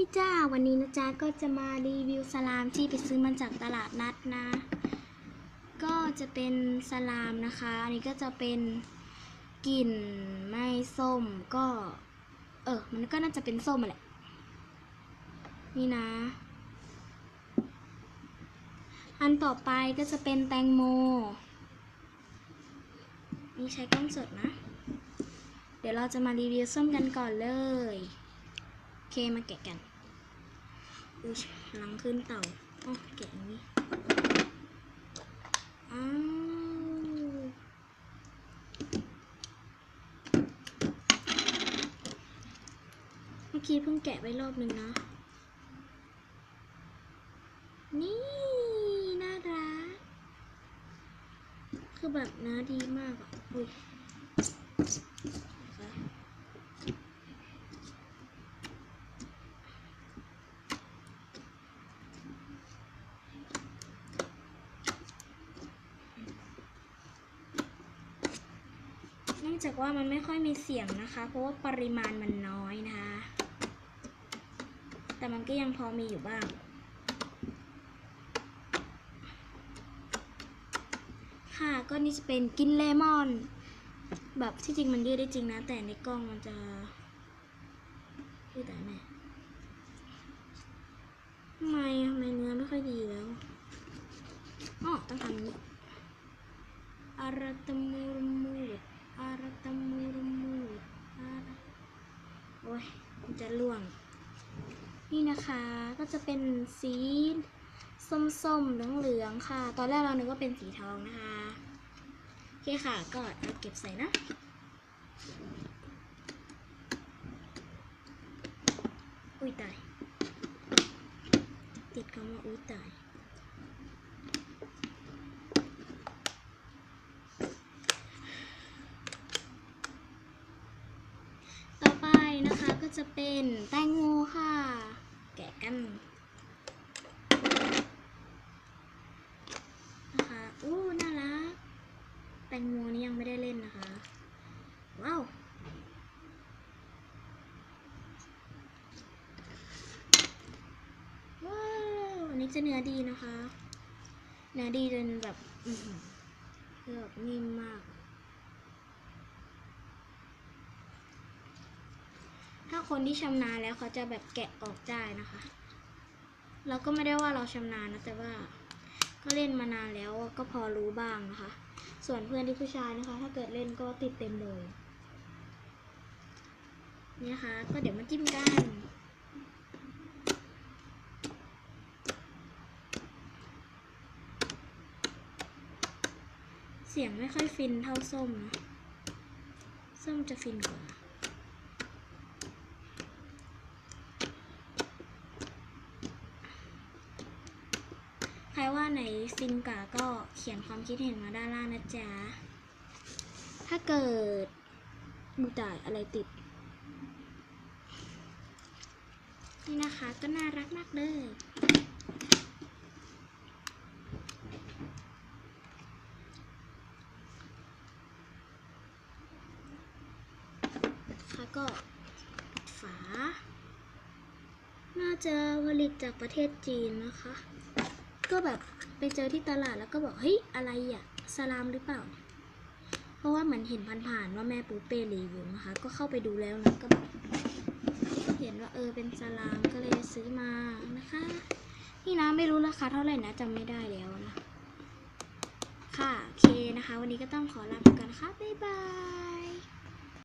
ดีจ้า วันนี้นะจ๊ะก็จะมารีวิวสลามที่ไปซื้อมาจากตลาดนัดนะ ก็จะเป็นสลามนะคะ อันนี้ก็จะเป็นกลิ่นไม่ส้มก็ เออ มันก็น่าจะเป็นส้มแหละ นี่นะ อันต่อไปก็จะเป็นแตงโม นี่ใช้กล้องสดนะ เดี๋ยวเราจะมารีวิวส้มกันก่อนเลยโอเค มาแกะกัน อุ้ยหลังขึ้นเต่าอ๋อแกะอย่างนี้อ้าวเมื่อกี้เพิ่งแกะไว้รอบหนึ่งนะ นี่ น่ารัก คือแบบเนื้อดีมากอะอุ้ยนะคะ เนื่อง จากว่ามันไม่ค่อยมีเสียงนะคะ เพราะว่าปริมาณมันน้อยนะคะ แต่มันก็ยังพอมีอยู่บ้าง ค่ะก็นี่จะเป็นกินเลมอน แบบที่จริงมันยืดได้จริงนะ แต่ในกล้องมันจะยืดแต่แม่ทำไมทำไมเนื้อไม่ค่อยดีแล้วอ๋อต้องทำอางนี้อาราตมูรมู อาราตมูรมูอาราโอ้ยมันจะล่วง นี่นะคะก็จะเป็นสีส้มๆเหลืองๆค่ะ ตอนแรกเรานึกว่าเป็นสีทองนะคะโอเคค่ะ ก็เอาเก็บใส่นะอุ้ยตายติดคำว่าอุ้ยตาย ต่อไปนะคะก็จะ เป็นแตงโมค่ะ แกะกันนะคะอู้น่ารักแตงโมนี่ยังไม่ได้เล่นนะคะ ว้าวว้าวอันนี้จะเนื้อดีนะคะ เนื้อดีจนแบบอือหือคือแบบนิ่มมาก ถ้าคนที่ชำนาญแล้วเขาจะแบบแกะออกได้นะคะ เราก็ไม่ได้ว่าเราชำนาญนะแต่ว่าก็เล่นมานานแล้วก็พอรู้บ้างนะคะ ส่วนเพื่อนที่ผู้ชายนะคะ ถ้าเกิดเล่นก็ติดเต็มเลยนี่นะคะ ก็เดี๋ยวมาจิ้มกัน เสียงไม่ค่อยฟินเท่าส้มนะ ส้มจะฟินกว่า รว่าไหนฟินกาก็เขียนความคิดเห็นมาด้านล่างนะจ๊ะ ถ้าเกิดบูตายอะไรติด นี่นะคะก็น่ารักมากเลยค่ะก็ฝา น่าจะผลิตจากประเทศจีนนะคะ ก็แบบไปเจอที่ตลาดแล้วก็บอกเฮ้ยอะไรอะสลามหรือเปล่า เพราะว่าเหมือนเห็นผ่านๆว่าแม่ปูเป้รีวิวนะคะ ก็เข้าไปดูแล้วนะก็แบบเห็นว่าเออเป็นสลามก็เลยซื้อมานะคะ นี่นะไม่รู้ราคาเท่าไหร่นะจำไม่ได้แล้วนะ ค่ะโอเคนะคะ วันนี้ก็ต้องขอลาไปก่อนนะคะบ๊ายบาย